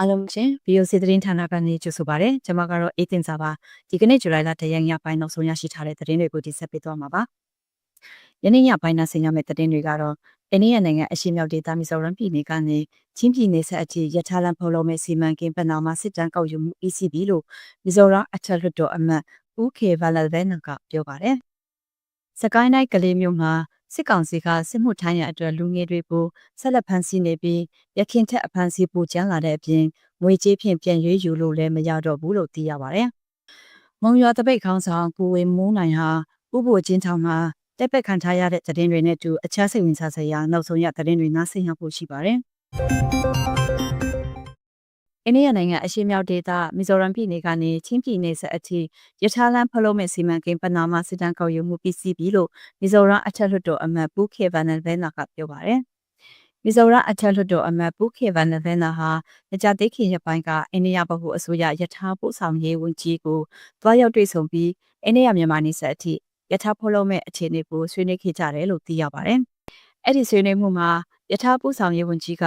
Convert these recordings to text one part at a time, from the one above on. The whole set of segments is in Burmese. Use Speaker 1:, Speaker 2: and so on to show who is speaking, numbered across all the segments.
Speaker 1: အားလုံးရှင် VOC သတင်းဌာနကနေကြိုဆိုပါရစေ။ကျွန်မကတော့အေးတင်စာပါ။ဒီကနေ့ဇူလိုင်လ၁ရက်ညပိုင်းနောက်ဆုံးရရှိထားတဲ့သတင်းတွေကိုတင်ဆက်ပေးသွားမှာပါ။ယနေ့ညပိုင်းနောက်ဆင်ရမယ့်သတင်းတွေကတော့အိန္ဒိယနိုင်ငံအရှေ့မြောက်ဒေသမီဇိုရမ်ပြည်နယ်ကနေချင်းပြည်နယ်ဆက်အထိရထားလမ်းဖော်လို့မဲ့စီမံကိန်းပနာမှာစစ်တမ်းကောက်ယူမှု ECB လို့မီဇိုရမ်အထက်လွှတ်တော်အမတ်ဦးခေဗလာဗဲနကပြောပါတယ်။စကိုင်းတိုင်းကလေးမြို့မှာ စစ်ကောင်စီကစစ်မှုထမ်းရအတွက်လူငယ်တွေကိုဆက်လက်ဖမ်းဆီးနေပြီးရခင်ထက်အဖမ်းဆီးပိုကျန်းလာတဲ့အပြင်ငွေကြေးဖြင့်ပြန်ရွေးယူလို့လည်းမရတော့ဘူးလို့သိရပါတယ်။မုံရွာတပိတ်ခေါင်းဆောင်ကိုဝေမိုးနိုင်ဟာဥပ္ပိုလ်ချင်းထောင်မှာတက်ပက်ခံထားရတဲ့သတင်းတွေနဲ့တူအခြားစိတ်ဝင်စားစရာနောက်ဆုံးရသတင်းတွေနားဆင်ရဖို့ရှိပါတယ်။ အိန္ဒိယနိုင်ငံအရှေ့မြောက်ဒေသမီဇိုရမ်ပြည်နယ်ကနေချင်းပြည်နယ်ဆက်အထိရထားလမ်းဖလို့မဲ့စီမံကိန်းပနာမစစ်တမ်းကောက်ယူမှု PCB လို့မီဇိုရမ်အထက်လွှတ်တော်အမတ်ပူခေဗန်နဗဲနာကပြောပါတယ်။မီဇိုရမ်အထက်လွှတ်တော်အမတ်ပူခေဗန်နဗဲနာဟာမကြသေးခင်ရက်ပိုင်းကအိန္ဒိယဗဟိုအစိုးရရထားပို့ဆောင်ရေးဝန်ကြီးကိုတွားရောက်တွေ့ဆုံပြီးအိန္ဒိယမြန်မာနယ်စပ်အထိရထားဖလို့မဲ့အခြေအနေကိုဆွေးနွေးခဲ့ကြတယ်လို့သိရပါတယ်။အဲ့ဒီဆွေးနွေးမှုမှာရထားပို့ဆောင်ရေးဝန်ကြီးက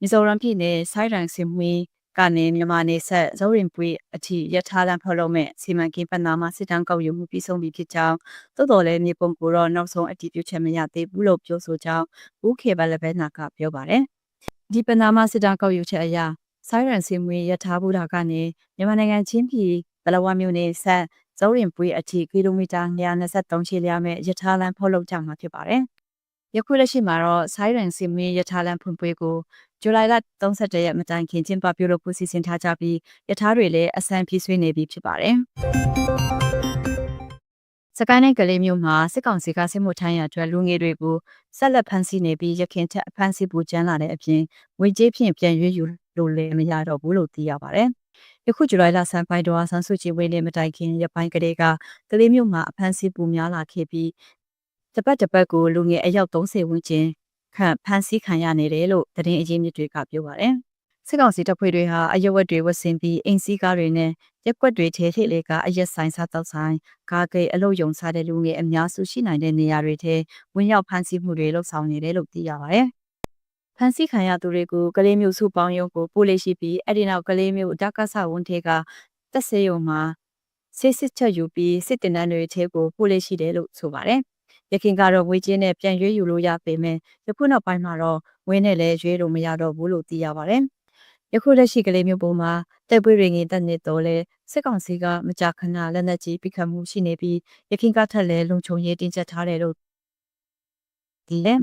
Speaker 1: မီဇိုရမ်ပြည်နယ်ဆိုင်းရန်စင်မွေး ကနေမြန်မာနေဆက်ဇောရင်ပွေအထိရထားလမ်းဖော်လို့မဲ့စီမံကိန်းပနာမှာစစ်တမ်းကောက်ယူမှုပြီးဆုံးပြီဖြစ်ကြောင်းသို့တော်လည်းမြေပုံကိုတော့နောက်ဆုံးအတည်ပြုချက်မရသေးဘူးလို့ပြောဆိုကြောင်းဦးခေဘလဘဲနာကပြောပါတယ်ဒီပနာမှာစစ်တမ်းကောက်ယူချက်အရဆိုင်းရန်စင်မွေရထားဘူးတာကနေမြန်မာနိုင်ငံချင်းပြည်ဘလဝမြို့နယ်ဆက်ဇောရင်ပွေအထိကီလိုမီတာ123ချီလျားမဲ့ရထားလမ်းဖော်လုပ်ကြမှာဖြစ်ပါတယ်ယခုလက်ရှိမှာတော့ဆိုင်းရန်စင်မွေရထားလမ်းဖွင့်ပွဲကို ဇူလိုင်လ31ရက်မတိုင်ခင်ကျင်းပပြုလုပ်ဖို့စီစဉ်ထားကြပြီးရထားတွေလည်းအဆန်ပြေးဆွေးနေပြီဖြစ်ပါတယ်။စကိုင်းတိုင်းကလေးမျိုးမှာစစ်ကောင်စီကစစ်မှုထမ်းရအတွက်လူငယ်တွေကိုဆက်လက်ဖမ်းဆီးနေပြီးရခင်ထက်အဖမ်းဆီးပူကျန်းလာတဲ့အပြင်ငွေကြေးဖြင့်ပြန်ရွေးယူလို့လည်းမရတော့ဘူးလို့သိရပါတယ်။ယခုဇူလိုင်လဆန်းပိုင်းတော့ဆန်းစုကြည်ဝင်းနေမတိုင်ခင်ရပိုင်းကလေးကကလေးမျိုးမှာအဖမ်းဆီးပူများလာခဲ့ပြီးတပတ်တပတ်ကိုလူငယ်အယောက်30ဝန်းကျင် ခန့်ဖမ်းဆီးခံရနေတယ်လို့သတင်းအရင်းမြစ်တွေကပြောပါတယ်။စစ်ကောင်စီတပ်ဖွဲ့တွေဟာအရက်ဝက်တွေဝတ်ဆင်ပြီးအိမ်စီးကားတွေနဲ့ရက်ွက်တွေထဲထိလေကအရက်ဆိုင်စားတောက်ဆိုင်ကားကိတ်အလုတ်ယုံစားတဲ့လူငယ်အများစုရှိနိုင်တဲ့နေရာတွေထဲဝင်ရောက်ဖမ်းဆီးမှုတွေလှုပ်ဆောင်နေတယ်လို့သိရပါတယ်။ဖမ်းဆီးခံရသူတွေကိုကလေးမျိုးစုပေါင်းရုံကိုပို့လေရှိပြီးအဲ့ဒီနောက်ကလေးမျိုးတက္ကဆဝန်ထဲကတက်ဆေးရုံမှာစစ်စစ်ချက်ယူပြီးစစ်တင်တန်းတွေထဲကိုပို့လေရှိတယ်လို့ဆိုပါတယ်။ ရခင်ကတော့ဝေးချင်းနဲ့ပြန်ရွေးယူလို့ရပေမဲ့ယခုနောက်ပိုင်းမှာတော့ဝင်းနဲ့လည်းရွေးလို့မရတော့ဘူးလို့သိရပါတယ်။ယခုလက်ရှိကလေးမျိုးပုံမှာတိုက်ပွဲတွေငင်တက်နေတော့လဲစစ်ကောင်စီကမကြာခဏလက်နက်ကြီးပစ်ခတ်မှုရှိနေပြီးရခင်ကထက်လည်းလုံခြုံရေးတင်းကျပ်ထားတယ်လို့ဒီလဲ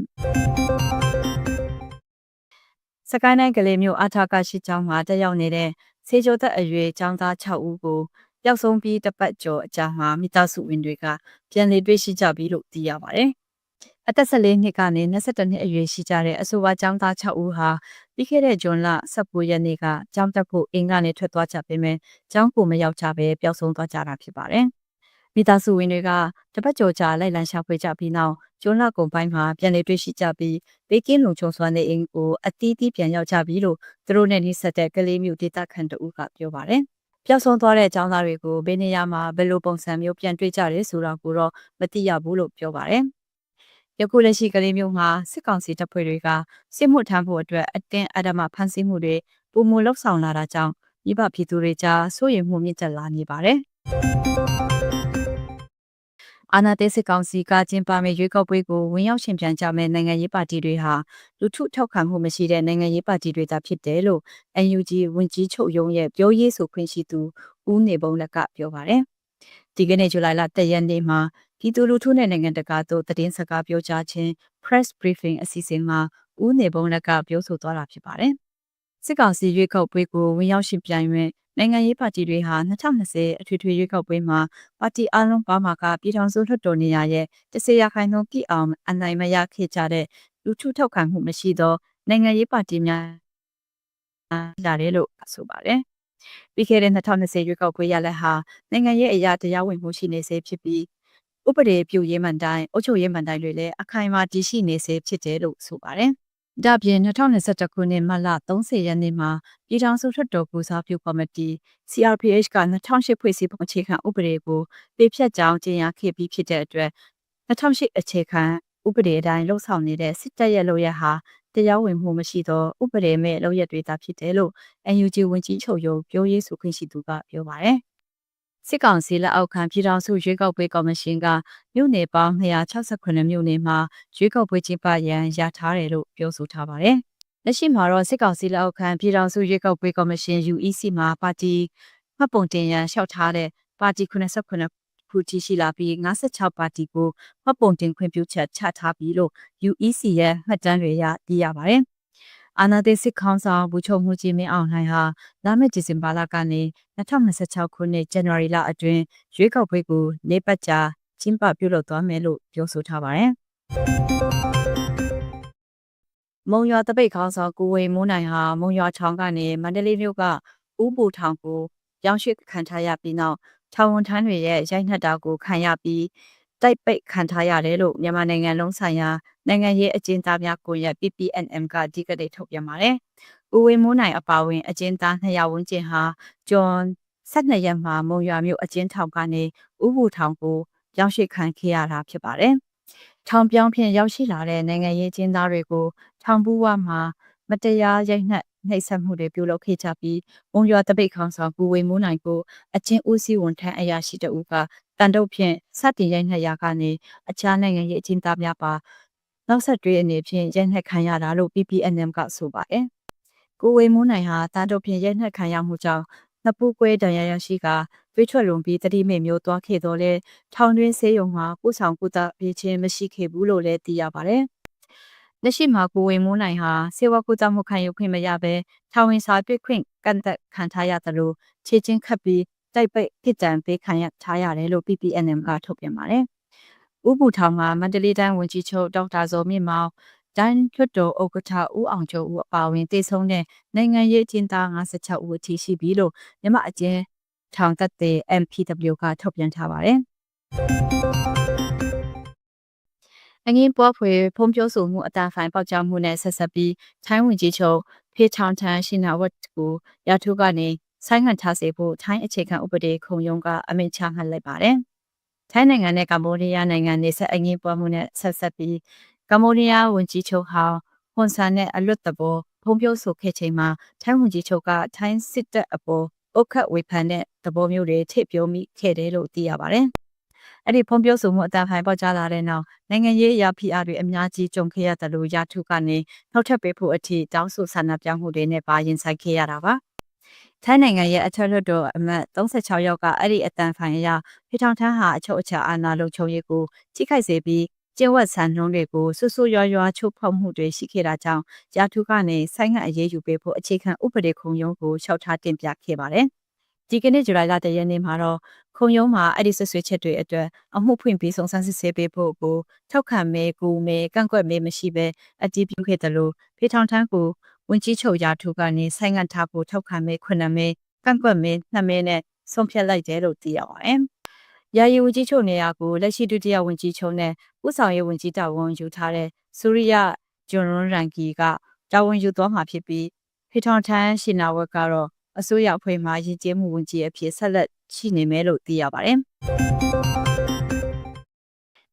Speaker 1: စကိုင်းတိုင်းကလေးမျိုးအထာကရှိချောင်းမှာတက်ရောက်နေတဲ့ဆေးကြောသက်အရွယ်ចောင်းသား6ဦးကို ပျောက်ဆုံးပြီးတပတ်ကျော်အကြာမှာမိသားစုဝင်တွေကပြန်လည်တွေ့ရှိကြပြီလို့သိရပါတယ်။အသက်14နှစ်ကနေ22နှစ်အရွယ်ရှိကြတဲ့အဆိုပါကျောင်းသား6ဦးဟာပြီးခဲ့တဲ့ဇွန်လ19ရက်နေ့ကကျောင်းတက်ဖို့အင်္ဂါနဲ့ထွက်သွားကြပေမဲ့ကျောင်းကိုမရောက်ကြဘဲပျောက်ဆုံးသွားကြတာဖြစ်ပါတယ်။မိသားစုဝင်တွေကတပတ်ကျော်ကြာလိုက်လံရှာဖွေကြပြီးနောက်ကျွန်းလကုံပိုင်းမှာပြန်လည်တွေ့ရှိကြပြီးဘေးကင်းလုံခြုံစွာနေအိမ်ကိုအတီးတီးပြန်ရောက်ကြပြီလို့သူတို့နဲ့နှိစက်တဲ့ကလေးမျိုးဒေတာခန်တူကပြောပါတယ်။ ပျောက်ဆုံးသွားတဲ့အကြောင်းသားတွေကိုဘယ်နေရာမှာဘယ်လိုပုံစံမျိုးပြန်တွေ့ကြတယ်ဆိုတာကိုတော့မသိရဘူးလို့ပြောပါတယ်။ယခုလက်ရှိကလေးမျိုးမှာစစ်ကောင်စီတပ်ဖွဲ့တွေကစစ်မှုထမ်းဖို့အတွက်အတင်းအဓမ္မဖမ်းဆီးမှုတွေပုံမလောက်ဆောင်လာတာကြောင့်မိဘပြည်သူတွေကြားစိုးရိမ်မှုမြင့်တက်လာနေပါတယ်။ အာနာသိစစ်ကောင်စီကကျင်းပမယ့်ရွေးကောက်ပွဲကိုဝင်ရောက်ရှင်ပြန်ကြမဲ့နိုင်ငံရေးပါတီတွေဟာလူထုထောက်ခံမှုမရှိတဲ့နိုင်ငံရေးပါတီတွေသာဖြစ်တယ်လို့ NUG ဝန်ကြီးချုပ်ရုံးရဲ့ပြောရေးဆိုခွင့်ရှိသူဦးနေဘုံလက်ကပြောပါတယ်။ဒီကနေ့ဇူလိုင်လ10ရက်နေ့မှာပြည်သူလူထုနဲ့နိုင်ငံတကာတို့သတင်းစကားပြောကြားခြင်း press briefing အစီအစဉ်မှာဦးနေဘုံလက်ကပြောဆိုသွားတာဖြစ်ပါတယ်။စစ်ကောင်စီရွေးကောက်ပွဲကိုဝင်ရောက်ရှင်ပြန်၍ နိုင်ငံရေးပါတီတွေဟာ2020အထွေထွေရွေးကောက်ပွဲမှာပါတီအလုံးပါမှာကပြည်ထောင်စုလွှတ်တော်နေရာရဲ့10ရာခိုင်နှုန်းပြည့်အောင်အနိုင်မရခဲ့ကြတဲ့လူထုထောက်ခံမှုမရှိသောနိုင်ငံရေးပါတီများလာတယ်လို့ဆိုပါတယ်။ပြီးခဲ့တဲ့2020ရွေးကောက်ပွဲရလဒ်ဟာနိုင်ငံရေးအရာတရားဝင်မှုရှိနေစေဖြစ်ပြီးဥပဒေပြုရေးမှန်တိုင်းအုပ်ချုပ်ရေးမှန်တိုင်းတွေလည်းအခိုင်အမာတည်ရှိနေစေဖြစ်တယ်လို့ဆိုပါတယ်။ ဒါပြင်2021ခုနှစ်မတ်လ30ရက်နေ့မှာပြည်ထောင်စုထွတ်တော်ပူစားပြုကော်မတီ CRPH က2008ဖွဲ့စည်းပုံအခြေခံဥပဒေကိုပေးဖြတ်ကြောင်းကြေညာခဲ့ပြီးဖြစ်တဲ့အတွက်2008အခြေခံဥပဒေအတိုင်းလှုပ်ဆောင်နေတဲ့စစ်တပ်ရဲ့လုပ်ရက်ဟာတရားဝင်မှုမရှိသောဥပဒေမဲ့လုပ်ရက်တွေသာဖြစ်တယ်လို့ NUG ဝန်ကြီးချုပ်ရုံးပြောရေးဆိုခွင့်ရှိသူကပြောပါတယ်။ စစ်ကောင်စီလက်အောက်ခံပြည်ထောင်စုရွေးကောက်ပွဲကော်မရှင်ကမြို့နယ်ပေါင်း268မြို့နယ်မှာရွေးကောက်ပွဲကျင်းပရန်ရထားတယ်လို့ပြောဆိုထားပါတယ်။လက်ရှိမှာတော့စစ်ကောင်စီလက်အောက်ခံပြည်ထောင်စုရွေးကောက်ပွဲကော်မရှင် UEC မှာပါတီမှတ်ပုံတင်ရန်လျှောက်ထားတဲ့ပါတီ89ခုထိရှိလာပြီး56ပါတီကိုမှတ်ပုံတင်ခွင့်ပြုချက်ချထားပြီလို့ UEC ရဲ့မှတ်တမ်းတွေရသိရပါတယ်။ အာနာသိစစ်ခေါင်းဆောင်ဘူချုပ်မှုကြီးမင်းအောင်လှိုင်ဟာလာမယ့်ဒီဇင်ဘာလကနေ2026ခုနှစ်ဇန်နဝါရီလအတွင်းရွေးကောက်ပွဲကိုနေပတ်ကြာကျင်းပပြုလုပ်သွားမယ်လို့ပြောဆိုထားပါတယ်။မုံရွာတပိတ်ခေါင်းဆောင်ကိုဝေမိုးနိုင်ဟာမုံရွာချောင်းကနေမန္တလေးမြို့ကဥပူထောင်ကိုပြောင်းရွှေ့ခံထားရပြီးနောက်ထောင်ဝန်ထမ်းတွေရဲ့ရိုက်နှက်တာကိုခံရပြီး တိုက်ပိတ်ခံထားရတယ်လို့မြန်မာနိုင်ငံလုံးဆိုင်ရာနိုင်ငံရေးအကျဉ်းသားများကွန်ရက် PPNM ကဒီကနေ့ထုတ်ပြန်ပါတယ်။ဦးဝင်းမိုးနိုင်အပါအဝင်အကျဉ်းသား200ဝန်းကျင်ဟာဂျွန်12ရက်မှာမုံရွာမြို့အကျဉ်းထောင်ကနေဥပူထောင်ကိုပြောင်းရွှေ့ခံခဲ့ရတာဖြစ်ပါတယ်။ထောင်ပြောင်းဖြင့်ရောက်ရှိလာတဲ့နိုင်ငံရေးကျင်းသားတွေကိုထောင်ပူးဝမှာ မတရားရိုက်နှက်နှိပ်စက်မှုတွေပြုလုပ်ခဲ့ကြပြီးမုံရွာတပိတ်ခေါင်းဆောင်ကူဝေမိုးနိုင်ကိုအချင်းဦးစီးဝန်ထမ်းအရာရှိတအူက တန်တုပ်ဖြင့်စတင်ရိုက်နှက်ရာကနေအခြားနိုင်ငံရေးအချင်းသားများပါနောက်ဆက်တွဲအနေဖြင့်ရိုက်နှက်ခံရတာလို့ PPNM ကဆိုပါတယ်။ကိုဝေမိုးနိုင်ဟာတန်တုပ်ဖြင့်ရိုက်နှက်ခံရမှုကြောင့်နှစ်ပူးကွဲတန်ရရရှိကတွေးထွက်လွန်ပြီးတတိမိမျိုးသွားခဲ့တော့လဲထောင်တွင်းဆေးရုံမှာကုဆောင်ကုသပေးခြင်းမရှိခဲ့ဘူးလို့လည်းသိရပါတယ်။လက်ရှိမှာကိုဝင်မိုးနိုင်ဟာစေဝကုသမှုခံယူခွင့်မရဘဲထောင်ဝင်စာပြစ်ခွင့်ကန့်သက်ခံထားရသလိုခြေချင်းခတ်ပြီး တိုက်ပိတ်ဖြစ်တံပေးခံရထားရတယ်လို့ PPNM ကထုတ်ပြန်ပါတယ်။ဥပူထောင်မှာမန္တလေးတိုင်းဝန်ကြီးချုပ်ဒေါက်တာဇော်မြင့်မောင်တိုင်းထွတ်တော်ဥက္ကဋ္ဌဦးအောင်ကျော်ဦးအပါအဝင်တည်ဆုံတဲ့နိုင်ငံရေးအကျဉ်းသား56ဦးအထိရှိပြီလို့မြမအကျဉ်းထောင်သက်တဲ့ MPW ကထုတ်ပြန်ထားပါတယ်။အငင်းပွားဖွေဖုံးပြောဆိုမှုအတန်ဖိုင်ပေါက်ကြားမှုနဲ့ဆက်ဆက်ပြီးထိုင်းဝင်ကြီးချုပ်ဖေချောင်ထန်ရှင်နာဝတ်ကိုရထုကနေ ဆိုင်းငံ့ထားစေဖို့ထိုင်းအခြေခံဥပဒေခုံရုံးကအမိန့်ချမှတ်လိုက်ပါတယ်။ထိုင်းနိုင်ငံနဲ့ကမ္ဘောဒီးယားနိုင်ငံနေဆက်အငင်းပွားမှုနဲ့ဆက်ဆက်ပြီးကမ္ဘောဒီးယားဝန်ကြီးချုပ်ဟောင်းဟွန်ဆန်နဲ့အလွတ်တဘောဖုံးပြောဆိုခဲ့ချိန်မှာထိုင်းဝန်ကြီးချုပ်ကထိုင်းစစ်တပ်အပေါ်အုတ်ခတ်ဝေဖန်တဲ့သဘောမျိုးတွေထိပြောမိခဲ့တယ်လို့သိရပါတယ်။အဲ့ဒီဖုံပြောဆိုမှုအတန်ဖိုင်ပေါက်ကြားလာတဲ့နောက်နိုင်ငံရေးအရာဖိအားတွေအများကြီးကြုံခဲ့ရတယ်လို့ရာထုကနေနောက်ထပ်ပေးဖို့အထိတောင်းဆိုဆန္ဒပြမှုတွေနဲ့ပါရင်ဆိုင်ခဲ့ရတာပါ ထိုင်းနိုင်ငံရဲ့အထက်လွှတ်တော်အမတ်36ယောက်ကအဲ့ဒီအတန်ဖိုင်အရဖေထောင်ထမ်းဟာအချုပ်အခြာအာဏာလုံခြုံရေးကိုထိခိုက်စေပြီးကျင့်ဝတ်ဆန်နှုံးတွေကိုဆွဆွရွာရွာချိုးဖောက်မှုတွေရှိခဲ့တာကြောင့်ရာထုကနေဆိုင်းငံ့အရေးယူပေးဖို့အခြေခံဥပဒေခုံရုံးကိုလျှောက်ထားတင်ပြခဲ့ပါတယ်။ဒီကနေ့ဇူလိုင်လတရက်နေ့မှာတော့ခုံရုံးမှာအဲ့ဒီဆွဆွချက်တွေအတွက်အမှုဖွင့်ပြီးစုံစမ်းစစ်ဆေးပေးဖို့ကိုထောက်ခံမဲကူမဲကန့်ကွက်မဲမရှိဘဲအတည်ပြုခဲ့တယ်လို့ဖေထောင်ထမ်းကို ဝင်ကြီးချုပ်ရာထူကနေဆိုင်ငံ့ထားဖို့ထောက်ခံမဲခုနှစ်မဲကန့်ကွက်မဲနှစ်မဲနဲ့ဆုံးဖြတ်လိုက်တယ်လို့သိရပါတယ်။ယာယီဝန်ကြီးချုပ်နေရာကိုလက်ရှိဒုတိယဝန်ကြီးချုပ်နဲ့ဥဆောင်ရေးဝန်ကြီးတာဝန်ယူထားတဲ့စူရိယဂျွန်ရွန်ရန်ကီကတာဝန်ယူသွားမှာဖြစ်ပြီးဖေထောင်ထမ်းရှင်နာဝက်ကတော့အစိုးရအဖွဲ့မှရည်ကျဲမှုဝန်ကြီးအဖြစ်ဆက်လက်ရှိနေမယ်လို့သိရပါတယ်။